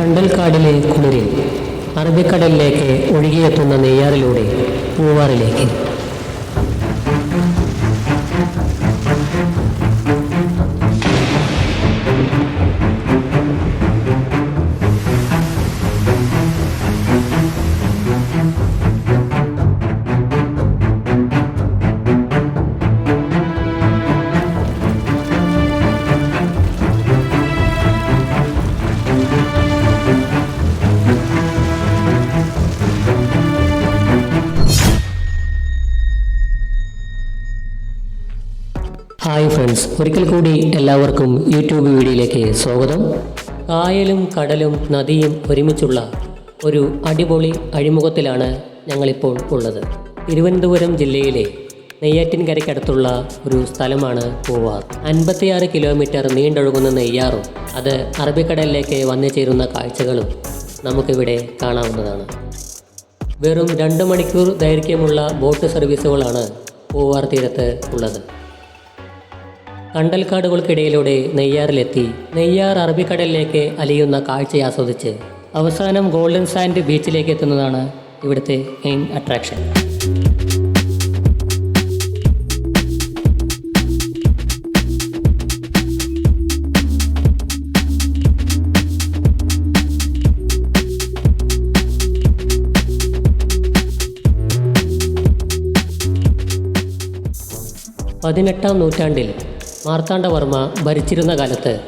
കണ്ടൽക്കാടിലെ കുളിരിൽ അറബിക്കടലിലേക്ക് ഒഴുകിയെത്തുന്ന നെയ്യാറിലൂടെ പൂവാറിലേക്ക്. Hi friends. ഒരിക്കൽ കൂടി എല്ലാവർക്കും യൂട്യൂബ് വീഡിയോയിലേക്ക് സ്വാഗതം. കായലും കടലും നദിയും ഒരുമിച്ചുള്ള ഒരു അടിപൊളി അഴിമുഖത്തിലാണ് ഞങ്ങളിപ്പോൾ ഉള്ളത്. തിരുവനന്തപുരം ജില്ലയിലെ നെയ്യാറ്റിൻകരയ്ക്കടുത്തുള്ള ഒരു സ്ഥലമാണ് പൂവാർ അൻപത്തിയാറ് കിലോമീറ്റർ നീണ്ടൊഴുകുന്ന നെയ്യാറും അത് അറബിക്കടലിലേക്ക് വന്നു ചേരുന്ന കാഴ്ചകളും നമുക്കിവിടെ കാണാവുന്നതാണ്. വെറും രണ്ട് മണിക്കൂർ ദൈർഘ്യമുള്ള ബോട്ട് സർവീസുകളാണ് പൂവാർ തീരത്ത് ഉള്ളത്. കണ്ടൽക്കാടുകൾക്കിടയിലൂടെ നെയ്യാറിലെത്തി. നെയ്യാർ അറബിക്കടലിലേക്ക് അലിയുന്ന കാഴ്ച ആസ്വദിച്ച് അവസാനം ഗോൾഡൻ സാൻഡ് ബീച്ചിലേക്ക് എത്തുന്നതാണ് ഇവിടുത്തെ മെയിൻ അട്രാക്ഷൻ പതിനെട്ടാം നൂറ്റാണ്ടിൽ മാർത്താണ്ഡവർമ്മ ഭരിച്ചിരുന്ന കാലത്ത്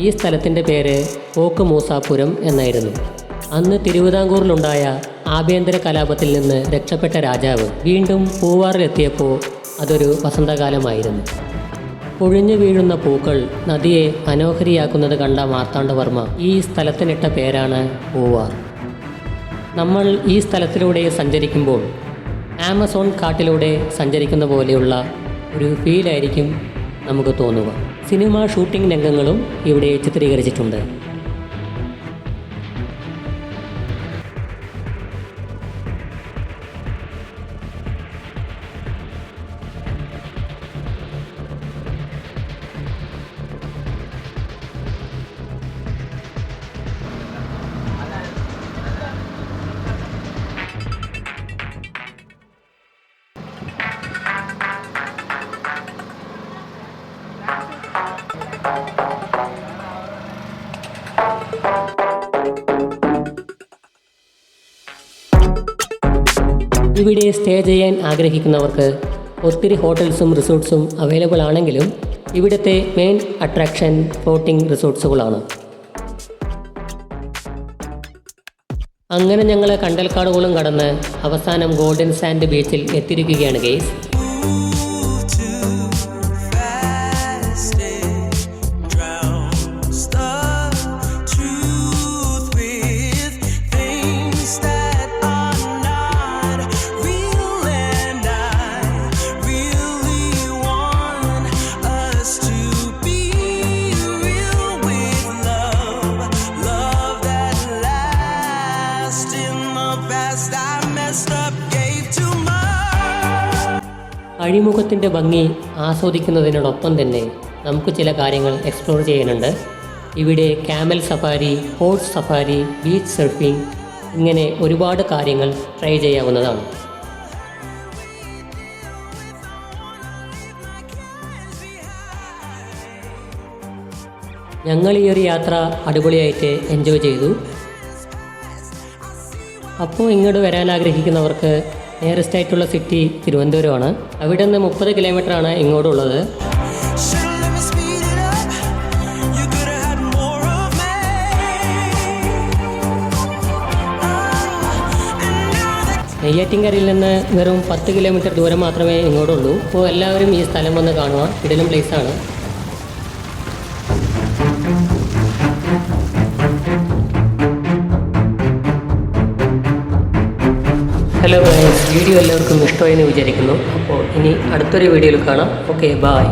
ഈ സ്ഥലത്തിന്റെ പേര് ഓക്ക് മൂസാപുരം എന്നായിരുന്നു. അന്ന് തിരുവിതാംകൂറിലുണ്ടായ ആഭ്യന്തര കലാപത്തിൽ നിന്ന് രക്ഷപ്പെട്ട രാജാവ് വീണ്ടും പൂവാറിലെത്തിയപ്പോൾ അതൊരു വസന്തകാലമായിരുന്നു. പൊഴിഞ്ഞു വീഴുന്ന പൂക്കൾ നദിയെ മനോഹരിയാക്കുന്നത് കണ്ട മാർത്താണ്ഡവർമ്മ ഈ സ്ഥലത്തിനിട്ട പേരാണ് പൂവാർ. നമ്മൾ ഈ സ്ഥലത്തിലൂടെ സഞ്ചരിക്കുമ്പോൾ ആമസോൺ കാട്ടിലൂടെ സഞ്ചരിക്കുന്ന പോലെയുള്ള ഒരു ഫീലായിരിക്കും നമുക്ക് തോന്നുക. സിനിമ ഷൂട്ടിംഗ് രംഗങ്ങളും ഇവിടെ ചിത്രീകരിച്ചിട്ടുണ്ട്. ഇവിടെ സ്റ്റേ ചെയ്യാൻ ആഗ്രഹിക്കുന്നവർക്ക് ഒത്തിരി ഹോട്ടൽസും റിസോർട്ട്സും അവൈലബിൾ ആണെങ്കിലും ഇവിടുത്തെ മെയിൻ അട്രാക്ഷൻ ഫ്ലോട്ടിംഗ് റിസോർട്ട്സുകളാണ്. അങ്ങനെ ഞങ്ങൾ കണ്ടൽക്കാടുകളും കടന്ന് അവസാനം ഗോൾഡൻ സാൻഡ് ബീച്ചിൽ എത്തിയിരിക്കുകയാണ് ഗെയ്സ് അഴിമുഖത്തിന്റെ ഭംഗി ആസ്വദിക്കുന്നതിനോടൊപ്പം തന്നെ നമുക്ക് ചില കാര്യങ്ങൾ എക്സ്പ്ലോർ ചെയ്യാനുണ്ട് ഇവിടെ camel safari horse safari beach surfing ഇങ്ങനെ ഒരുപാട് കാര്യങ്ങൾ ട്രൈ ചെയ്യാവുന്നതാണ്. ഞങ്ങൾ ഈ ഒരു യാത്ര അടിപൊളിയായിട്ട് എൻജോയ് ചെയ്തു. അപ്പോൾ ഇങ്ങോട്ട് വരാൻ ആഗ്രഹിക്കുന്നവർക്ക് നിയറസ്റ്റ് ആയിട്ടുള്ള സിറ്റി തിരുവനന്തപുരമാണ്. അവിടെ നിന്ന് മുപ്പത് കിലോമീറ്ററാണ് ഇങ്ങോട്ടുള്ളത്. നെയ്യാറ്റിൻകരയിൽ നിന്ന് വെറും പത്ത് കിലോമീറ്റർ ദൂരം മാത്രമേ ഇങ്ങോട്ടുള്ളൂ. അപ്പോൾ എല്ലാവരും ഈ സ്ഥലം വന്ന് കാണുക. ഇടലും പ്ലേസാണ് ഹലോ വീഡിയോ എല്ലാവർക്കും ഇഷ്ടമായി എന്ന് വിചാരിക്കുന്നു. അപ്പോൾ ഇനി അടുത്തൊരു വീഡിയോയിൽ കാണാം. Okay bye